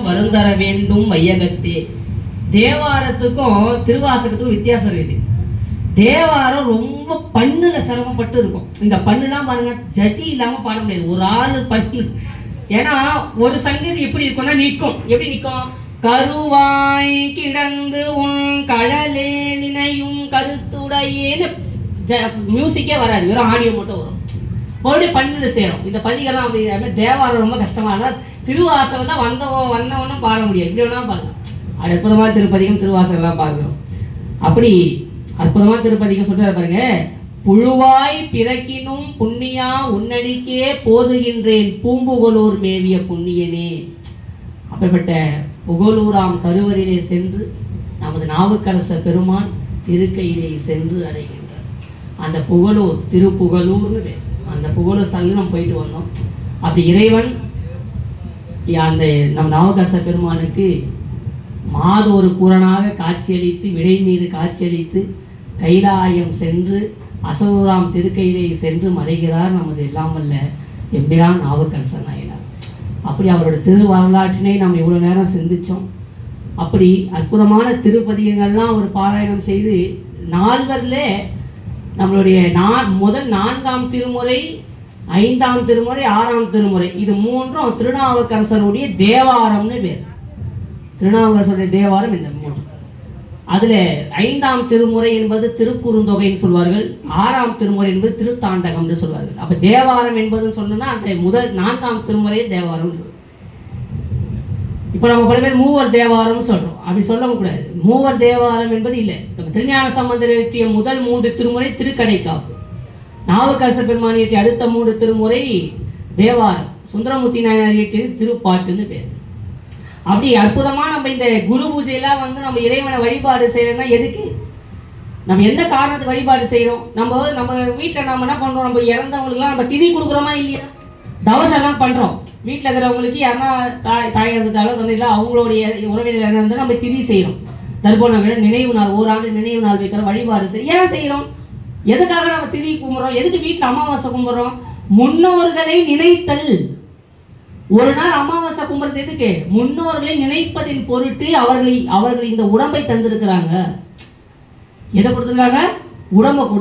வருந்தர வேண்டும் வையகத்தே. தேவாரத்துக்கும் திருவாசகத்துக்கும் வித்தியாசம் இது தேவாரம் ரொம்ப பண்ணுல சிரமப்பட்டு இருக்கும். இந்த பண்ணுலாம் பாருங்க ஜதி இல்லாம பாட முடியாது. ஒரு ஆள் பண்ணு. ஏன்னா ஒரு சங்கீதி எப்படி இருக்கும்னா நிற்கும். எப்படி நிற்கும்? கருவாய் கிடந்து உன் கடலே நினையும் கருத்துடையேன்னு மியூசிக்கே வராது. வெறும் ஆடியோ மட்டும் வரும். மறுபடியும் பண்ணி சேரும் இந்த பள்ளிகள்லாம் அப்படி மாதிரி தேவாரம் ரொம்ப கஷ்டமாக இருந்தால் திருவாசகம் தான் வந்தவன் வந்தவனும் பாட முடியும் இப்படி வேணாலும் பாடலாம் அற்புதமான திருப்பதிகம் திருவாசகம்லாம் பார்க்கணும். அப்படி அற்புதமான திருப்பதிகம் சொல்கிறார் பாருங்க. புழுவாய் பிறக்கினும் புண்ணியா உன்னடிக்கே போதுகின்றேன். பூம்புகலூர் மேவிய புண்ணியனே. அப்படிப்பட்ட புகழூராம் கருவரிலே சென்று நமது நாவுக்கரசர் பெருமான் திருக்கையிலே சென்று அடைகின்றார். அந்த புகழூர் திருப்புகழூர்னு பேர். அந்த புகழூர் நம்ம போயிட்டு வந்தோம். அப்படி இறைவன் அந்த நம் நவகாச பெருமானுக்கு மாதம் ஒரு பூரனாக காட்சியளித்து விடை மீது காட்சியளித்து கைலாயம் சென்று அசோராம் திருக்கையிலே சென்று மறைகிறார் நமது எல்லாம் வல்ல எம்பிரான் நாவுக்கரசன் நாயனார். அப்படி அவரோட திரு வரலாற்றினை நாம் இவ்வளோ நேரம் சிந்திச்சோம். அப்படி அற்புதமான திருப்பதிகங்கள்லாம் அவர் பாராயணம் செய்து நால்வரில் நம்மளுடைய நான் முதல் நான்காம் திருமுறை ஐந்தாம் திருமுறை ஆறாம் திருமுறை. இது மூன்றும் திருநாவுக்கரசருடைய தேவாரம்னு பேர். திருநாவுக்கரசருடைய தேவாரம் இந்த மூன்று. அதில் ஐந்தாம் திருமுறை என்பது திருக்குறுந்தொகைன்னு சொல்வார்கள். ஆறாம் திருமுறை என்பது திருத்தாண்டகம்னு சொல்வார்கள். அப்போ தேவாரம் என்பதுன்னு சொன்னோம்னா அந்த முதல் நான்காம் திருமுறையே தேவாரம் சொல்லுவாங்க இப்போ நம்ம பல பேர் மூவர் தேவாரம்னு சொல்கிறோம் அப்படி சொல்லவும் கூடாது. மூவர் தேவாரம் என்பது இல்லை. நம்ம திருஞான சம்பந்தர் இயற்றிய முதல் மூன்று திருமுறை திருக்கடைக்காப்பு. நாவுக்கரசர் பெருமான் இயற்றிய அடுத்த மூன்று திருமுறை தேவாரம். சுந்தரமூர்த்தி நாயனார் இயற்றியது திருப்பாட்டுன்னு பேர். அப்படி அற்புதமாக நம்ம இந்த குரு பூஜையெல்லாம் வந்து நம்ம இறைவனை வழிபாடு செய்யணும்னா எதுக்கு? நம்ம எந்த காரணத்துக்கு வழிபாடு செய்கிறோம் நம்ம நம்ம வீட்டில் நம்ம என்ன பண்ணுறோம் நம்ம இறந்தவங்களுக்குலாம் நம்ம திதி கொடுக்குறோமா இல்லையா? தவசெல்லாம் பண்ணுறோம் வீட்டில் இருக்கிறவங்களுக்கு யாருன்னா தாய் தாய் இருந்தாலும் தந்தையில அவங்களுடைய உறவினர் என்ன இருந்தாலும் நம்ம திதி செய்கிறோம் தர்ப்பண நினைவு நாள் ஓராண்டு நினைவு நாள் வைக்கிறோம் வழிபாடு செய்ய ஏன் செய்கிறோம் எதுக்காக நம்ம திதி கும்பிட்றோம்? எதுக்கு வீட்டில் அமாவாசை கும்பிட்றோம்? முன்னோர்களை நினைத்தல். ஒரு நாள் அமாவாசை கும்பிட்றது எதுக்கு? முன்னோர்களை நினைப்பதின் பொருட்டு அவர்களை அவர்கள் இந்த உடம்பை தந்திருக்கிறாங்க. எதை கொடுத்துருக்காங்க? உடம்பை கொடுத்து